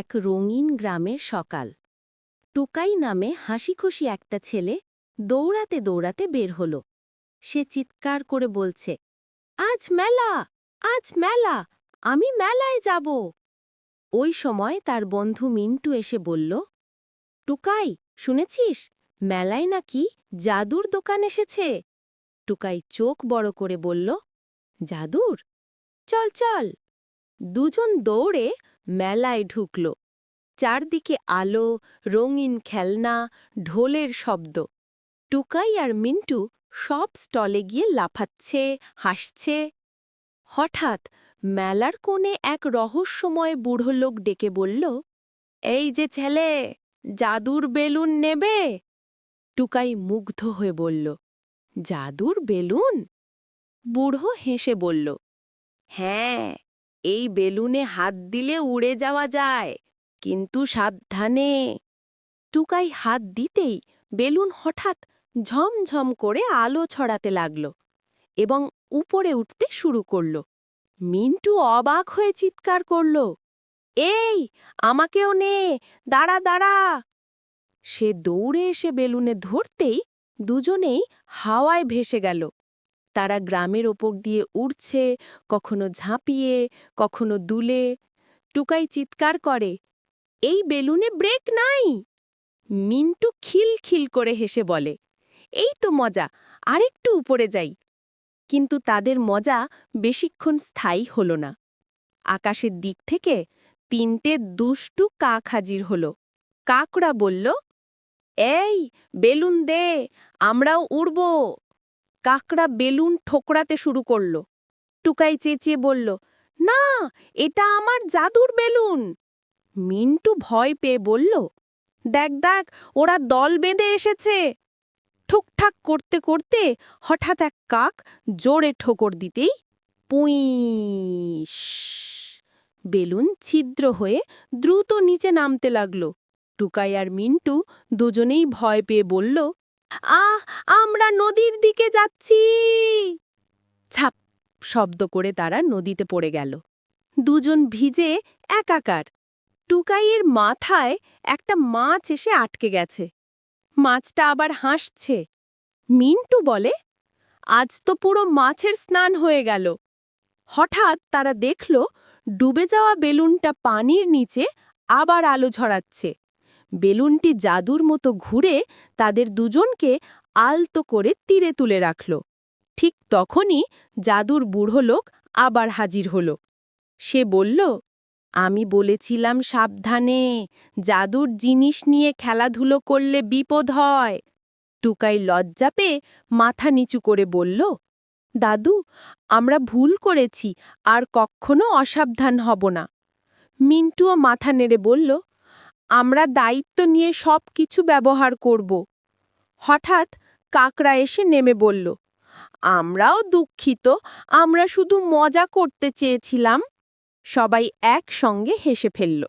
এক রঙিন গ্রামের সকাল। টুকাই নামে হাসিখুশি একটা ছেলে দৌড়াতে দৌড়াতে বের হল। সে চিৎকার করে বলছে, আজ মেলা আজ মেলা, আমি মেলায় যাব। ওই সময় তার বন্ধু মিন্টু এসে বলল, টুকাই, শুনেছিস? মেলায় নাকি জাদুর দোকান এসেছে? টুকাই চোখ বড় করে বলল, জাদুর? চল চল। দুজন দৌড়ে মেলায় ঢুকল। চারদিকে আলো, রঙিন খেলনা, ঢোলের শব্দ। টুকাই আর মিন্টু সব স্টলে গিয়ে লাফাচ্ছে, হাসছে। হঠাৎ মেলার কোণে এক রহস্যময় বুড়ো লোক ডেকে বলল, এই যে ছেলে, জাদুর বেলুন নেবে? টুকাই মুগ্ধ হয়ে বলল, জাদুর বেলুন? বুড়ো হেসে বলল হ্যাঁ এই বেলুনে হাত দিলে উড়ে যাওয়া যায়, কিন্তু সাবধানে। টুকাই হাত দিতেই বেলুন হঠাৎ ঝমঝম করে আলো ছড়াতে লাগল এবং উপরে উঠতে শুরু করল। মিন্টু অবাক হয়ে চিৎকার করল, এই, আমাকেও নে, দাঁড়া দাঁড়া! সে দৌড়ে এসে বেলুনে ধরতেই দুজনেই হাওয়ায় ভেসে গেল। তারা গ্রামের ওপর দিয়ে উড়ছে, কখনো ঝাঁপিয়ে, কখনো দুলে। টুকাই চিৎকার করে, এই বেলুনে ব্রেক নাই? মিন্টু খিলখিল করে হেসে বলে, এই তো মজা, আরেকটু উপরে যাই। কিন্তু তাদের মজা বেশিক্ষণ স্থায়ী হল না। আকাশের দিক থেকে তিনটে দুষ্টু কাক হাজির হল। কাকড়া বলল, এই, বেলুন দে, আমরাও উড়ব। কাকড়া বেলুন ঠোকরাতে শুরু করল। টুকাই চেঁচিয়ে বলল, না, এটা আমার জাদুর বেলুন। মিন্টু ভয় পেয়ে বলল, দেখ দেখ, ওরা দল বেঁধে এসেছে। ঠুকঠাক করতে করতে হঠাৎ এক কাক জোরে ঠোকর দিতেই পুঁইশ! বেলুন ছিদ্র হয়ে দ্রুত নিচে নামতে লাগল। টুকাই আর মিন্টু দুজনেই ভয় পেয়ে বলল আহ, আমরা নদীর দিকে যাচ্ছি। ছাপ শব্দ করে তারা নদীতে পড়ে গেল। দুজন ভিজে একাকার। টুকাইয়ের মাথায় একটা মাছ এসে আটকে গেছে। মাছটা আবার হাসছে। মিন্টু বলে, আজ তো পুরো মাছের স্নান হয়ে গেল। হঠাৎ তারা দেখল, ডুবে যাওয়া বেলুনটা পানির নিচে আবার আলো ঝরাচ্ছে। বেলুনটি জাদুর মতো ঘুরে তাদের দুজনকে আলতো করে তীরে তুলে রাখল। ঠিক তখনই জাদুর বুড়ো লোক আবার হাজির হল। সে বলল, আমি বলেছিলাম সাবধানে, জাদুর জিনিস নিয়ে খেলাধুলো করলে বিপদ হয়। টুকাই লজ্জা পেয়ে মাথা নিচু করে বলল, দাদু, আমরা ভুল করেছি, আর কখনো অসাবধান হব না। মিন্টুও মাথা নেড়ে বলল আমরা দায়িত্ব নিয়ে সব কিছু ব্যবহার করব। হঠাৎ কাকড়া এসে নেমে বলল, আমরাও দুঃখিত, আমরা শুধু মজা করতে চেয়েছিলাম। সবাই একসঙ্গে হেসে ফেলল।